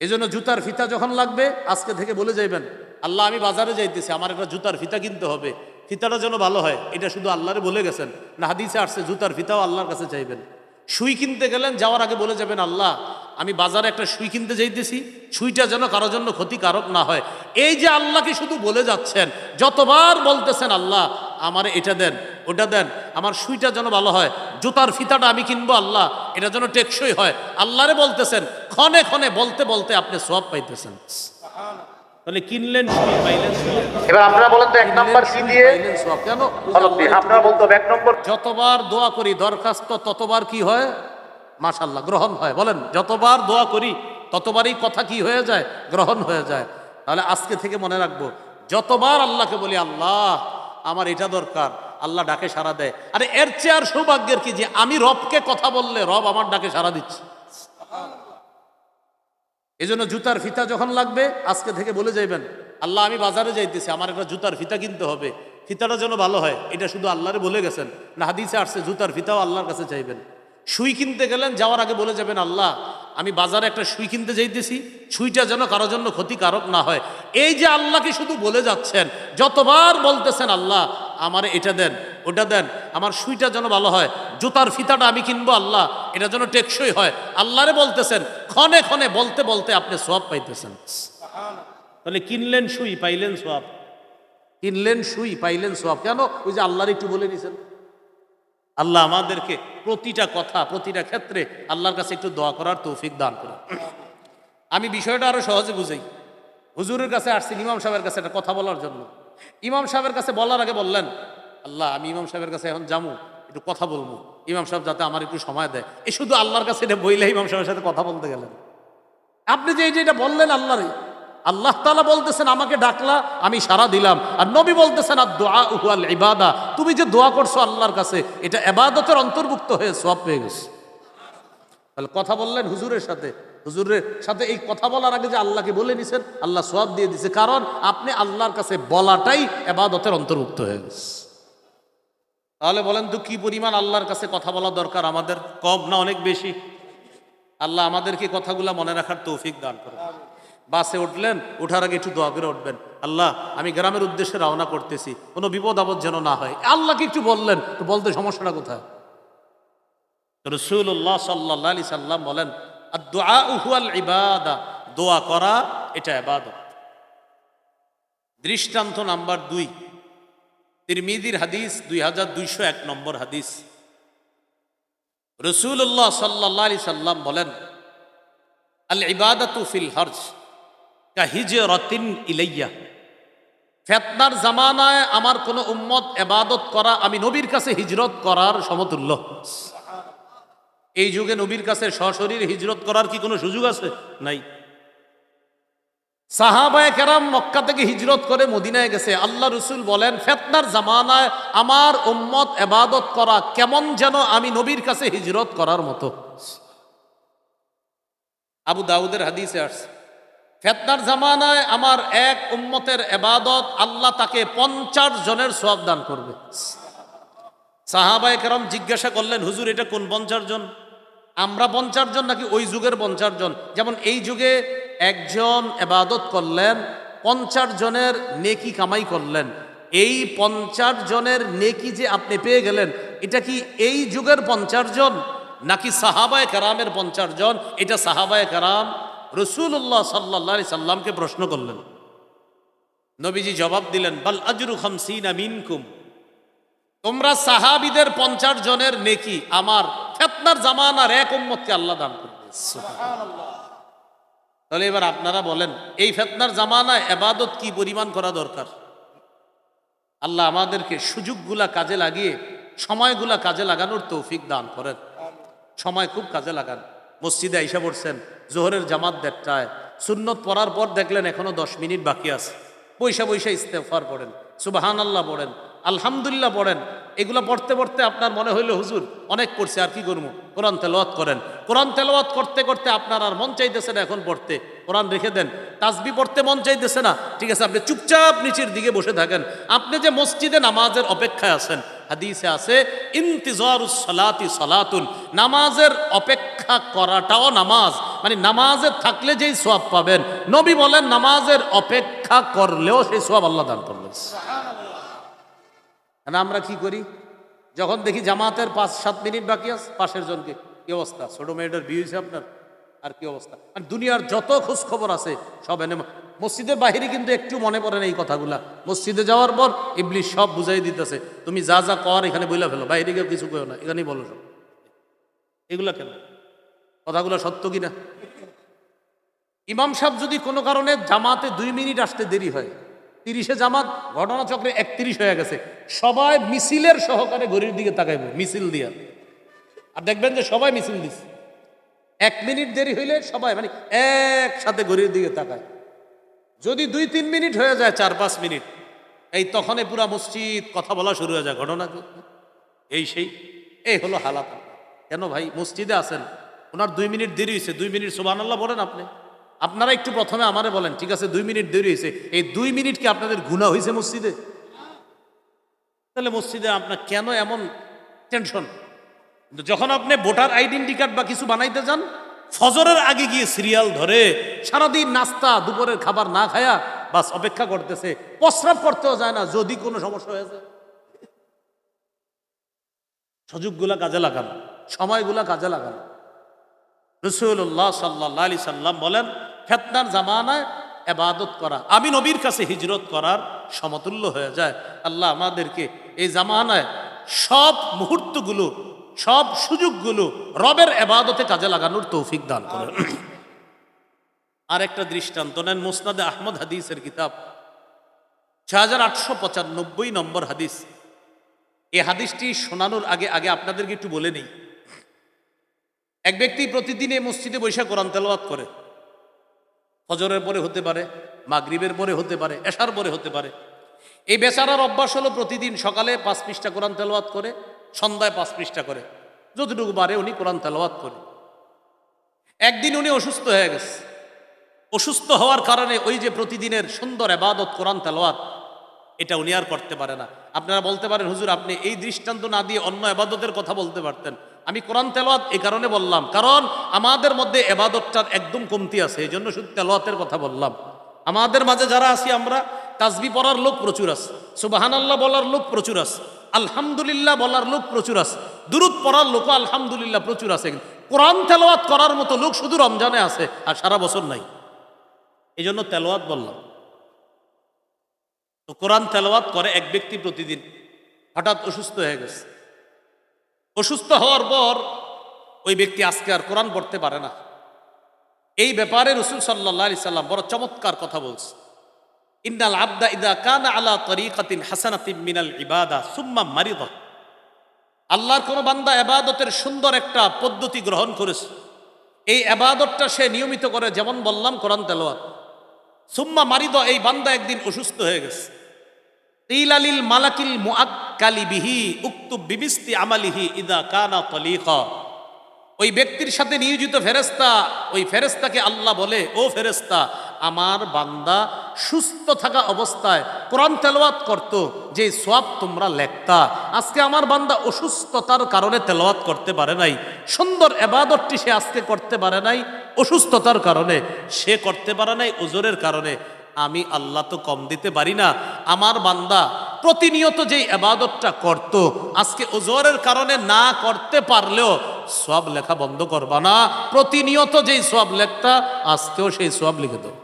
এই জন্য জুতার ফিতা যখন লাগবে, আজকে থেকে বলে যাইবেন, আল্লাহ, আমি বাজারে যাইতেছি, আমার একটা জুতার ফিতা কিনতে হবে। ফিতাটা যেন ভালো হয়, এটা শুধু আল্লাহরে বলে গেছেন। না, হাদিসে আসছে, জুতার ফিতাও আল্লাহর কাছে চাইবেন। সুই কিনতে গেলেন, যাওয়ার আগে বলে যাবেন, আল্লাহ, আমি বাজারে একটা সুই কিনতে যাইতেছি, সুইটা যেন কারোর জন্য ক্ষতিকারক না হয়। এই যে আল্লাহকে শুধু বলে যাচ্ছেন, যতবার বলতেছেন, আল্লাহ, আমার এটা দেন। ওটা দেন আমার সুইটা যেন ভালো হয় জুতার ফিতাটা আমি কিনবো আল্লাহ এটা যেন টেকসই হয়। আল্লাহরে বলতেছেন ক্ষণে ক্ষণে বলতে বলতে আপনি সব পাইতেছেন। তাহলে কিনলেন পাইলেন এবার আপনারা বলেন তো এক নাম্বার কি দিয়ে? কেন? আপনারা বলতো এক নম্বর। যতবার দোয়া করি দরখাস্ত ততবার কি হয়? মাশাল্লাহ গ্রহণ হয়। বলেন যতবার দোয়া করি ততবারই কথা কি হয়ে যায়? গ্রহণ হয়ে যায়। তাহলে আজকে থেকে মনে রাখব যতবার আল্লাহকে বলি আল্লাহ আমার এটা দরকার। আল্লাহ ডাকে সাড়া দেয়। আরে এর চেয়ে আর সৌভাগ্যের কি যে আমি রবকে কথা বললে রব আমার ডাকে সাড়া দিচ্ছে? এই জন্য জুতার ফিতা যখন লাগবে, আজকে থেকে বলে যাইবেন, আল্লাহ, আমি বাজারে যাইতেছি, আমার একটা জুতার ফিতা কিনতে হবে। ফিতাটা যেন ভালো হয়। এটা শুধু আল্লাহরে বলে গেছেন, না, হাদিসে আসছে, জুতার ফিতাও আল্লাহর কাছে চাইবেন। সুই কিনতে গেলেন, যাওয়ার আগে বলে যাবেন, আল্লাহ, আমি বাজারে একটা সুই কিনতে যাইতেছি, সুইটা যেন কারোর জন্য ক্ষতিকারক না হয়। এই যে আল্লাহকে শুধু বলে যাচ্ছেন, যতবার বলতেছেন, আল্লাহ আমার এটা দেন ওটা দেন আমার সুইটা যেন ভালো হয় জুতার ফিতাটা আমি কিনবো আল্লাহ এটা যেন টেকসই হয়। আল্লাহরে বলতেছেন ক্ষণে ক্ষণে বলতে বলতে আপনি সব পাইতেছেন। তাহলে কিনলেন সুই পাইলেন সব কিনলেন সুই পাইলেন সব কেন? ওই যে আল্লাহর একটু বলে দিয়েছেন। আল্লাহ আমাদেরকে প্রতিটা কথা প্রতিটা ক্ষেত্রে আল্লাহর কাছে একটু দোয়া করার তৌফিক দান করে আমি বিষয়টা আরও সহজে বুঝাই। হুজুরের কাছে আসছি ইমাম সাহেবের কাছে একটা কথা বলার জন্য। ইমাম সাহেবের কাছে বলার আগে বললেন, আল্লাহ, আমি ইমাম সাহেবের কাছে এখন যাব, একটু কথা বলব। ইমাম সাহেব যাতে আমার একটু সময় দেয়। এই শুধু আল্লাহর কাছে এটা বইলে ইমাম সাহেবের সাথে কথা বলতে গেলেন। আপনি যে এই যে এটা বললেন আল্লাহরে, আল্লাহ তালা বলতেছেন, আমাকে ডাকলা, আমি সারা দিলাম। আর নবী বলতেছেন, আর দোয়া উহাল ইবাদা। তুমি যে দোয়া করছ আল্লাহর কাছে, এটা এবাদতের অন্তর্ভুক্ত হয়ে সব পেয়ে গেছে। তাহলে কথা বললেন হুজুরের সাথে। হুজুরের সাথে এই কথা বলার আগে যে আল্লাহকে বলে নিছেন, আল্লাহ সব দিয়ে দিছে। কারণ আপনি আল্লাহর কাছে বলাটাই এবাদতের অন্তর্ভুক্ত হয়ে গেছে। তাহলে বলেন তো, কি পরিমাণ আল্লাহর কাছে কথা বলা দরকার আমাদের? কম না অনেক বেশি? আল্লাহ আমাদেরকে কথাগুলা মনে রাখার তৌফিক দান করে বাসে উঠলেন ওঠার আগে একটু দোয়া করে উঠবেন। আল্লাহ, আমি গ্রামের উদ্দেশ্যে রওনা করতেছি, কোনো বিপদ আপদ যেন না হয়। আল্লাহকে একটু বললেন, তো বলতে সমস্যাটা কোথায়? রসুল্লাহ সাল্লাহ আলি সাল্লাম বলেন আর দোয়া উহুয়াল ইবাদা, দোয়া করা, এটা এবাদত দৃষ্টান্ত নাম্বার দুই তিরমিদির হাদিস দুই হাজার দুইশো এক নম্বর হাদিস। রসুল্লাহ সাল্লাহ আলি সাল্লাম বলেন, আল ইবাদতু ফিল হর্জ কা হিজরতিন ইলাইয়া। ফেতনার জামানায় আমার কোনো উম্মত এবাদত করা, আমি নবীর কাছে হিজরত করার সমতুল্য। এই যুগে নবীর কাছে সশরীর হিজরত করার কি কোনো সুযোগ আছে? নাই। সাহাবায় কেরাম মক্কা থেকে হিজরত করে মদিনায় গেছে। আল্লাহ রসুল বলেন, ফেতনার জামানায় আমার উম্মত এবাদত করা কেমন যেন আমি নবীর কাছে হিজরত করার মতো। আবু দাউদের হাদিসে আসছে। ফেতনার জামানায় আমার এক উম্মতের এবাদত আল্লাহ তাকে পঞ্চাশ জনের সব দান করবে। সাহাবায় কেরম জিজ্ঞাসা করলেন, হুজুর, এটা কোন পঞ্চাশ জন? আমরা পঞ্চাশ জন নাকি ওই যুগের পঞ্চাশ জন? যেমন এই যুগে একজন এবাদত করলেন, পঞ্চাশ জনের নেকি কামাই করলেন। এই পঞ্চাশ জনের নেকি যে আপনি পেয়ে গেলেন, এটা কি এই যুগের পঞ্চাশ জন নাকি সাহাবায় কারামের পঞ্চাশ জন? এটা সাহাবায় কারাম রসুল্লাহ সাল্লা সাল্লামকে প্রশ্ন করলেন। নবীজি জবাব দিলেন, বাল আজরু খামসিনা মিনকুম। তোমরা সাহাবিদের পঞ্চাশ জনের নেকি, আমার ফেতনার জামানার এক উম্মতকে আল্লাহ দান তাহলে এবার আপনারা বলেন, এই ফেতনার জামানায় এবাদত কি পরিমাণ করা দরকার? আল্লাহ আমাদেরকে সুযোগগুলা কাজে লাগিয়ে, সময়গুলা কাজে লাগানোর তৌফিক দান করেন। সময় খুব কাজে লাগান। মসজিদে আইসা পড়ছেন, জোহরের জামাত দেড়টায়। সুন্নত পড়ার পর দেখলেন এখনও দশ মিনিট বাকি আছে। পয়সা পয়সা ইস্তেফার পড়েন সুবাহান আল্লাহ পড়েন। আলহামদুলিল্লাহ পড়েন। এগুলো পড়তে পড়তে আপনার মনে হইল, হুজুর, অনেক পড়ছে, আর কি করব? কোরআন তেলাওয়াত করেন। কোরআন তেলাওয়াত করতে করতে আপনার আর মন চাইতেছে না এখন পড়তে। কোরআন রেখে দেন। তাসবি পড়তে মন চাইতেছে না। ঠিক আছে, আপনি চুপচাপ নিচের দিকে বসে থাকেন। আপনি যে মসজিদে নামাজের অপেক্ষায় আছেন, হাদিসে আছে, ইন্তিজারুস সালাতি সালাতুন নামাজের অপেক্ষা করাটাও নামাজ। মানে নামাজে থাকলে যেই সোয়াব পাবেন। নবী বলেন, নামাজের অপেক্ষা করলেও সেই সোয়াব আল্লাহ দান করবেন। না আমরা কি করি? যখন দেখি জামাতের পাঁচ, সাত মিনিট বাকি আছে, পাশের জনকে, কি অবস্থা? ছোট মেয়েটার বিয়ে হয়েছে আপনার? আর কি অবস্থা? মানে দুনিয়ার যত খোঁজ খবর আছে, সব এনে মসজিদের বাহিরে কিন্তু একটু মনে পড়ে না এই কথাগুলা। মসজিদে যাওয়ার পর ইবলিশ সব বুঝাই দিতেছে, তুমি যা যা কর, এখানে বইলা ফেলো বাইরে গিয়ে কিছু কেউ না, এখানেই বলো সব। এগুলা কেন? কথাগুলো সত্য কিনা? ইমাম সাহেব যদি কোনো কারণে জামাতে দুই মিনিট আসতে দেরি হয় তিরিশে জামাত, ঘটনাচক্রে একত্রিশ হয়ে গেছে। সবাই মিছিলের সহকারে ঘড়ির দিকে তাকাইব, মিছিল দিয়া। আর দেখবেন যে সবাই মিছিল দিচ্ছে এক মিনিট দেরি হইলে সবাই মানে একসাথে ঘড়ির দিকে তাকায়। যদি দুই তিন মিনিট হয়ে যায়, চার পাঁচ মিনিট, এই তখনই পুরা মসজিদ কথা বলা শুরু হয়ে যায়, ঘটনা এই সেই, এই হলো হালাত। কেন ভাই, মসজিদে আছেন, ওনার দুই মিনিট দেরি হয়েছে দুই মিনিট সোবান আল্লাহ বলেন আপনি। আপনারা একটু প্রথমে আমারে বলেন, ঠিক আছে, দুই মিনিট দেরি হয়েছে। এই দুই মিনিট কি আপনাদের গুণা হয়েছে মসজিদে? তাহলে মসজিদে আপনার কেন এমন টেনশন যখন আপনি ভোটার আইডেন্টি কার্ড বা কিছু বানাইতে যান, ফজরের আগে গিয়ে সিরিয়াল ধরে, সারাদিন নাস্তা, দুপুরের খাবার না খায়া বাস অপেক্ষা করতেছে, প্রস্রাব করতেও যায় না, যদি কোনো সমস্যা হয়েছে সুযোগগুলা কাজে লাগান, সময়গুলা কাজে লাগান। রসুল্লাহ সাল্লাহ আলি সাল্লাম বলেন ফেতনার জামানায় এবাদত করা। আমি নবীর কাছে হিজরত করার সমতুল্য হয়ে যায়। আল্লাহ আমাদেরকে এই জামানায় সব মুহূর্তগুলো, সব সুযোগগুলো রবের এবাদতে কাজে লাগানোর তৌফিক দান করে আর একটা দৃষ্টান্ত নেন, মুসনাদে আহমদ হাদিসের কিতাব। ছয় হাজার আটশো পঁচানব্বই নম্বর হাদিস। এই হাদিসটি শোনানোর আগে আগে আপনাদেরকে একটু বলে নেই। এক ব্যক্তি প্রতিদিন এই মসজিদে বৈশাখ কোরআন তেলাওয়াত করে। ফজরের পরে হতে পারে, মাগরিবের পরে হতে পারে, এশার পরে হতে পারে। এই বেচারার অভ্যাস হলো প্রতিদিন সকালে পাঁচ পৃষ্ঠা কোরআন তেলাওয়াত করে, সন্ধ্যায় পাঁচ পৃষ্ঠা করে। যতটুকু পারে উনি কোরআন তেলাওয়াত করে। একদিন উনি অসুস্থ হয়ে গেছে। অসুস্থ হওয়ার কারণে ওই যে প্রতিদিনের সুন্দর এবাদত কোরআন তেলাওয়াত, এটা উনি আর করতে পারে না। আপনারা বলতে পারেন, হুজুর, আপনি এই দৃষ্টান্ত না দিয়ে অন্য এবাদতের কথা বলতে পারতেন। আমি কোরআন তেলোয়াত এই কারণে বললাম। কারণ আমাদের মধ্যে এবাদতটার একদম কমতি আছে এই জন্য শুধু তেলোয়াতের কথা বললাম। আমাদের মাঝে যারা আছি আমরা, তাজবি পড়ার লোক প্রচুর আছে সুবাহান আল্লাহ বলার লোক প্রচুর আছে, আলহামদুলিল্লাহ বলার লোক প্রচুর আছে, দুরুদ পড়ার লোক আলহামদুলিল্লাহ প্রচুর আছে। কোরআন তেলোয়াত করার মতো লোক শুধু রমজানে আছে আর সারা বছর নাই। এই জন্য তেলাওয়াত বললাম। তো কোরআন তেলাওয়াত করে এক ব্যক্তি প্রতিদিন হঠাৎ অসুস্থ হয়ে গেছে। অসুস্থ হওয়ার পর ওই ব্যক্তি আজকে আর কোরআন পড়তে পারে না। এই ব্যাপারে রসুল সাল্লাহ আলি সাল্লাম বড় চমৎকার কথা বলছে। ইন্নাল আবদা ইদা কানা আলা তরিকাতিন হাসানাতিন মিনাল ইবাদা সুম্মা মারিদ। আল্লাহর কোন বান্দা এবাদতের সুন্দর একটা পদ্ধতি গ্রহণ করেছে। এই এবাদতটা সে নিয়মিত করে, যেমন বললাম কোরআন তেলোয়াত সুম্মা মারিদ, এই বান্দা একদিন অসুস্থ হয়ে গেছে। তিলালিল মালাকিল মুআক্কালি বিহি উক্তুব বিবিস্তি আমালিহি ইদা কানা তলিকা। ওই ব্যক্তির সাথে নিয়োজিত ফেরেস্তা ওই ফেরেস্তাকে আল্লাহ বলে, ও ফেরেস্তা আমার বান্দা সুস্থ থাকা অবস্থায় কোরআন তেলাওয়াত করত, যে সোয়াব তোমরা লেখতা। আজকে আমার বান্দা অসুস্থতার কারণে তেলাওয়াত করতে পারে নাই। সুন্দর এবাদতটি সে আজকে করতে পারে নাই, অসুস্থতার কারণে। সে করতে পারে নাই ওজোরের কারণে। আমি আল্লাহ তো কম দিতে পারি না। আমার বান্দা প্রতিনিয়ত যে এবাদতটা করত, আজকে ওজোরের কারণে না করতে পারলেও সব লেখা বন্ধ করবা না। প্রতিনিয়ত যেই সব লেখটা আজকেও সেই সব লিখে দাও।